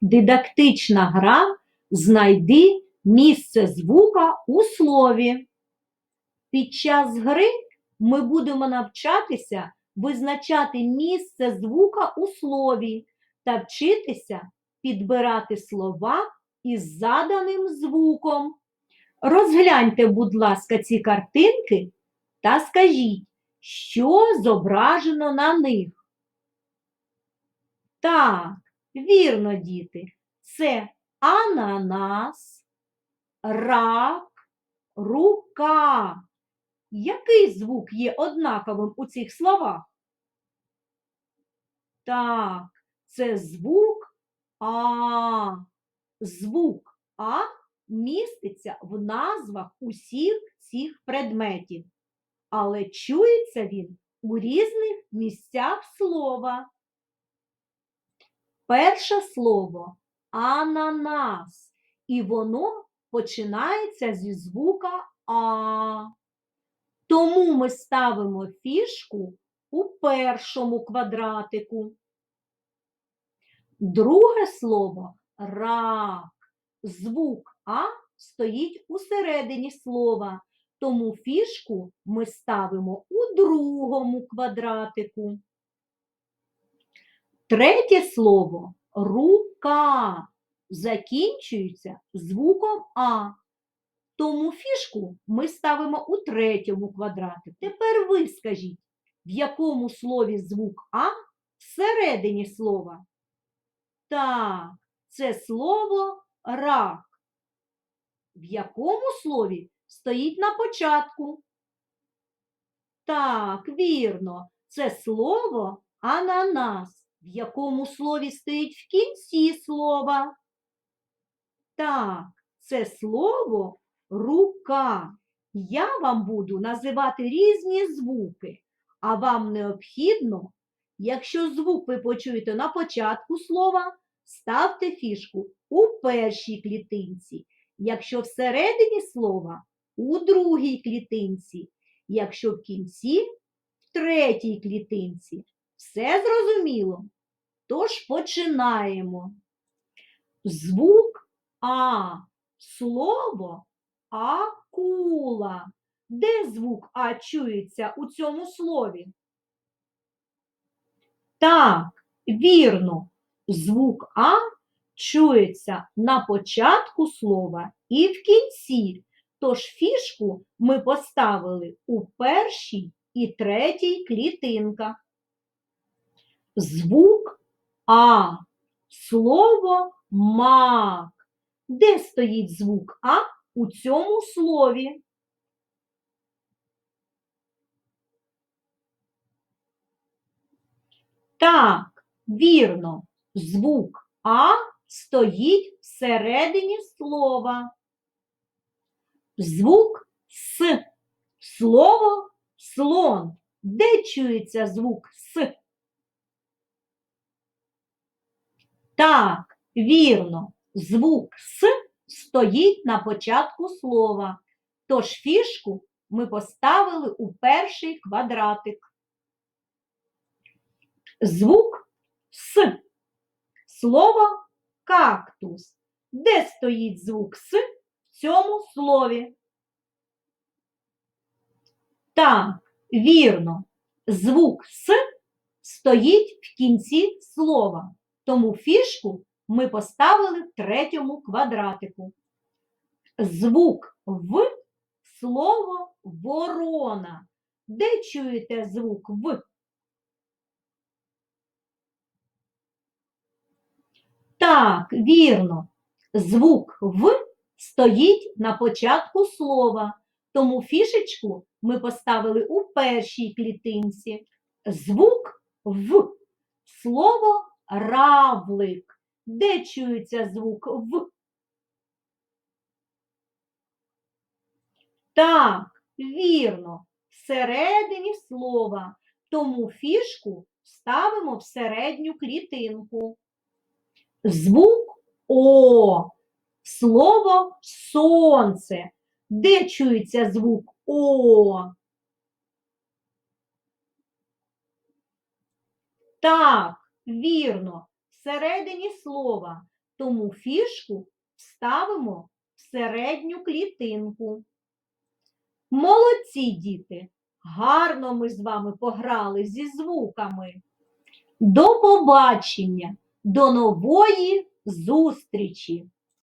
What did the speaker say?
Дидактична гра Знайди місце звука у слові. Під час гри ми будемо навчатися визначати місце звука у слові та вчитися підбирати слова із заданим звуком. Розгляньте, будь ласка, ці картинки та скажіть, що зображено на них. Так, вірно, діти, це ананас, рак, рука. Який звук є однаковим у цих словах? Так, це звук А. Звук А міститься в назвах усіх цих предметів, але чується він у різних місцях слова. Перше слово ананас, і воно починається зі звука А. Тому ми ставимо фішку у першому квадратику. Друге слово рак. Звук А стоїть у середині слова, тому фішку ми ставимо у другому квадратику. Третє слово рука закінчується звуком А. Тому фішку ми ставимо у третьому квадратику. Тепер ви скажіть, в якому слові звук А всередині слова? Так, це слово рак. В якому слові стоїть на початку? Так, вірно, це слово ананас. В якому слові стоїть в кінці слова? Так, це слово рука. Я вам буду називати різні звуки, а вам необхідно, якщо звук ви почуєте на початку слова, ставте фішку у першій клітинці, якщо всередині слова у другій клітинці, якщо в кінці в третій клітинці. Все зрозуміло? Тож починаємо. Звук А. Слово акула. Де звук А чується у цьому слові? Так, вірно, звук А чується на початку слова і в кінці. Тож фішку ми поставили у першій і третій клітинках. Звук А. Слово мак. Де стоїть звук А у цьому слові? Так, вірно, звук А стоїть всередині слова. Звук С. Слово слон. Де чується звук С? Так, вірно, звук С стоїть на початку слова. Тож фішку ми поставили у перший квадратик. Звук С. Слово кактус. Де стоїть звук С в цьому слові? Так, вірно, звук С стоїть в кінці слова. Тому фішку ми поставили в третьому квадратику. Звук В слово ворона. Де чуєте звук В? Так, вірно. Звук В стоїть на початку слова, тому фішечку ми поставили у першій клітинці. Звук В слово равлик. Де чується звук В? Так, вірно, всередині слова. Тому фішку ставимо в середню клітинку. Звук О. Слово сонце. Де чується звук О? Так, вірно, всередині слова. тому фішку вставимо в середню клітинку. Молодці діти! Гарно ми з вами пограли зі звуками. До побачення, до нової зустрічі!